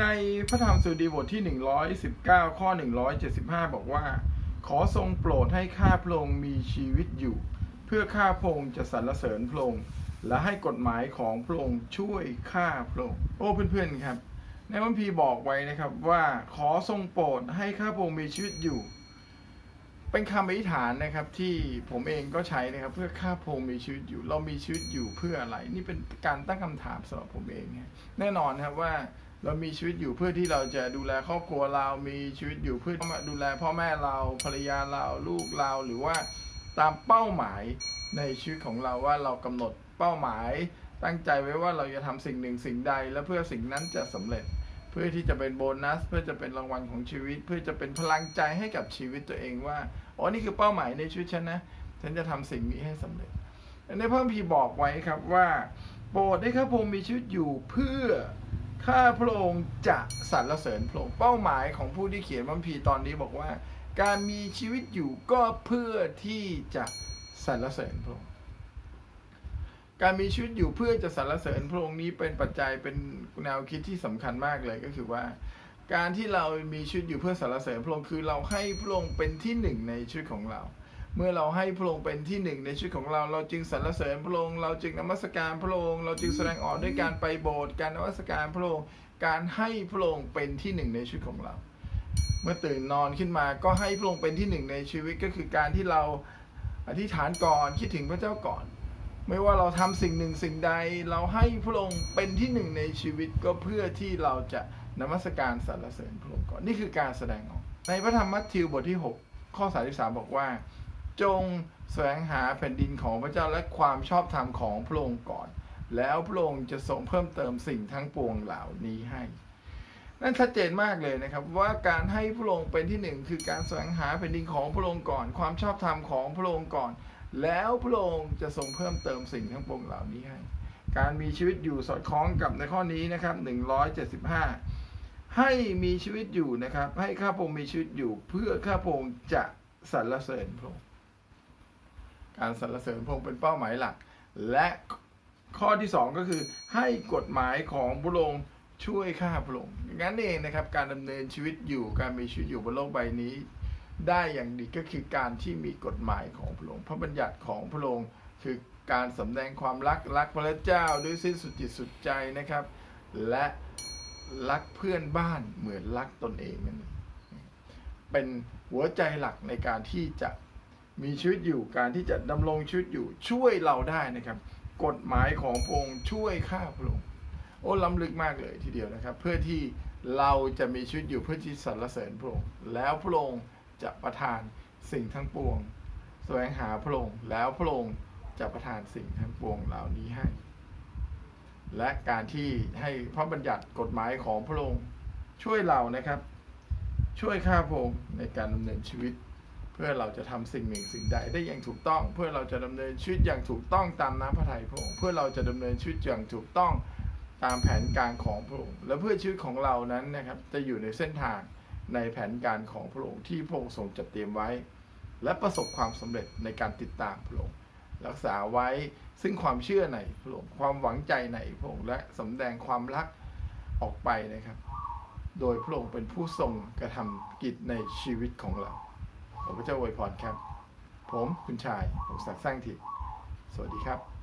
ในพระธรรมสุดีบทที่ 119 ข้อ 175 บอกว่า ขอทรงโปรดให้ข้าพระองค์มีชีวิตอยู่ เพื่อข้าพระองค์จะสรรเสริญพระองค์และให้กฎหมายของพระองค์ช่วยข้าพระองค์โอ้เพื่อนๆครับ ในพระคัมภีร์บอกไว้นะครับว่าขอทรงโปรดให้ข้าพระองค์มีชีวิตอยู่ เป็นคำอธิษฐานนะครับที่ผมเองก็ใช้นะครับเพื่อข้าพระองค์มีชีวิตอยู่ เรามีชีวิตอยู่เพื่ออะไร นี่เป็นการตั้งคำถามสำหรับผมเอง แน่นอนครับว่า เรามีชีวิตอยู่เพื่อที่เราจะดูแลครอบครัวเรา มีชีวิตอยู่เพื่อดูแลพ่อแม่เราภรรยาเราลูกเราหรือว่าตามเป้าหมายในชีวิตของเราว่าเรากำหนดเป้าหมาย ตั้งใจไว้ว่าเราจะทำสิ่งหนึ่งสิ่งใด และเพื่อสิ่งนั้นจะสำเร็จ เพื่อที่จะเป็นโบนัส เพื่อจะเป็นรางวัลของชีวิต เพื่อจะเป็นพลังใจให้กับชีวิตตัวเองว่าอ๋อนี่คือเป้าหมายในชีวิตฉันนะฉันจะทำสิ่งนี้ให้สำเร็จในพระคัมภีร์บอกไว้ครับว่า โปรดให้ข้าพงค์มีชีวิตอยู่เพื่อ ข้าพระองค์จะสรรเสริญพระองค์เป้าหมายของผู้ที่เขียนพระคัมภีตอนนี้บอกว่า การมีชีวิตอยู่ก็เพื่อที่จะสรรเสริญพระองค์การมีชีวิตอยู่เพื่อจะสรรเสริญพระองค์นี้เป็นปัจจัยเป็นแนวคิดที่สำคัญมากเลยก็คือว่า การที่เรามีชีวิตอยู่เพื่อสรรเสริญพระองค์คือเราให้พระองค์เป็นที่หนึ่งในชีวิตของเรา เมื่อเราให้พระองค์เป็นที่หนึ่งในชีวิตของเรา เราจึงสรรเสริญพระองค์ เราจึงนมัสการพระองค์ เราจึงแสดงออกด้วยการไปโบสถ์ การนมัสการพระองค์ การให้พระองค์เป็นที่หนึ่งในชีวิตของเรา เมื่อตื่นนอนขึ้นมาก็ให้พระองค์เป็นที่หนึ่งในชีวิตก็คือการที่เราอธิษฐานก่อนคิดถึงพระเจ้าก่อน ไม่ว่าเราทำสิ่งหนึ่งสิ่งใด เราให้พระองค์เป็นที่หนึ่งในชีวิตก็เพื่อที่เราจะนมัสการสรรเสริญพระองค์ก่อน นี่คือการแสดงออก ในพระธรรมมัทธิวบทที่ 6 ข้อ 33 บอกว่า จงแสวงหาแผ่นดินของพระเจ้าและความชอบธรรมของพระองค์ก่อน แล้วพระองค์จะทรงเพิ่มเติมสิ่งทั้งปวงเหล่านี้ให้ นั่นชัดเจนมากเลยนะครับ ว่าการให้พระองค์เป็นที่หนึ่งคือการแสวงหาแผ่นดินของพระองค์ก่อน ความชอบธรรมของพระองค์ก่อน แล้วพระองค์จะทรงเพิ่มเติมสิ่งทั้งปวงเหล่านี้ให้ การมีชีวิตอยู่สอดคล้องกับในข้อนี้นะครับ 175ให้มีชีวิตอยู่นะครับ ให้ข้าพงค์มีชีวิตอยู่ เพื่อข้าพงค์จะสรรเสริญพระองค์ การสรรเสริญพงเป็นเป้าหมายหลัก และข้อที่สองก็คือให้กฎหมายของพระองค์ช่วยข้าพระองค์อย่างนั้นเองนะครับการดำเนินชีวิตอยู่การมีชีวิตอยู่บนโลกใบนี้ ได้อย่างดีก็คือการที่มีกฎหมายของพระองค์พระบัญญัติของพระองค์คือการสำแดงความรักรักพระเจ้าด้วยสิ้นสุดจิตสุดใจนะครับ และรักเพื่อนบ้านเหมือนรักตนเองนั่นเองเป็นหัวใจหลักในการที่จะ มีชีวิตอยู่การที่จะดำรงชีวิตอยู่ช่วยเราได้นะครับ กฎหมายของพระองค์ช่วยข้าพระองค์โอ้ล้ำลึกมากเลยทีเดียวนะครับ เพื่อที่เราจะมีชีวิตอยู่เพื่อที่สรรเสริญพระองค์แล้วพระองค์จะประทานสิ่งทั้งปวง แสวงหาพระองค์แล้วพระองค์จะประทานสิ่งทั้งปวงเหล่านี้ให้ และการที่ให้พระบัญญัติกฎหมายของพระองค์ช่วยเรานะครับ ช่วยข้าพระองค์ในการดำเนินชีวิต เพื่อเราจะทำสิ่งหนึ่งสิ่งใดได้อย่างถูกต้อง เพื่อเราจะดำเนินชีวิตอย่างถูกต้องตามน้ำพระทัยพระองค์เพื่อเราจะดำเนินชีวิตอย่างถูกต้องตามแผนการของพระองค์และเพื่อชีวิตของเรานั้นนะครับจะอยู่ในเส้นทางในแผนการของพระองค์ที่พระองค์ทรงจัดเตรียมไว้ และประสบความสำเร็จในการติดตามพระองค์รักษาไว้ซึ่งความเชื่อในพระองค์ความหวังใจในพระองค์และสำแดงความรักออกไปนะครับ โดยพระองค์เป็นผู้ทรงกระทำกิจในชีวิตของเรา ผมพระเจ้าอวยพรครับ ผมคุณชายผมศักดิ์สร้างถิ่นสวัสดีครับ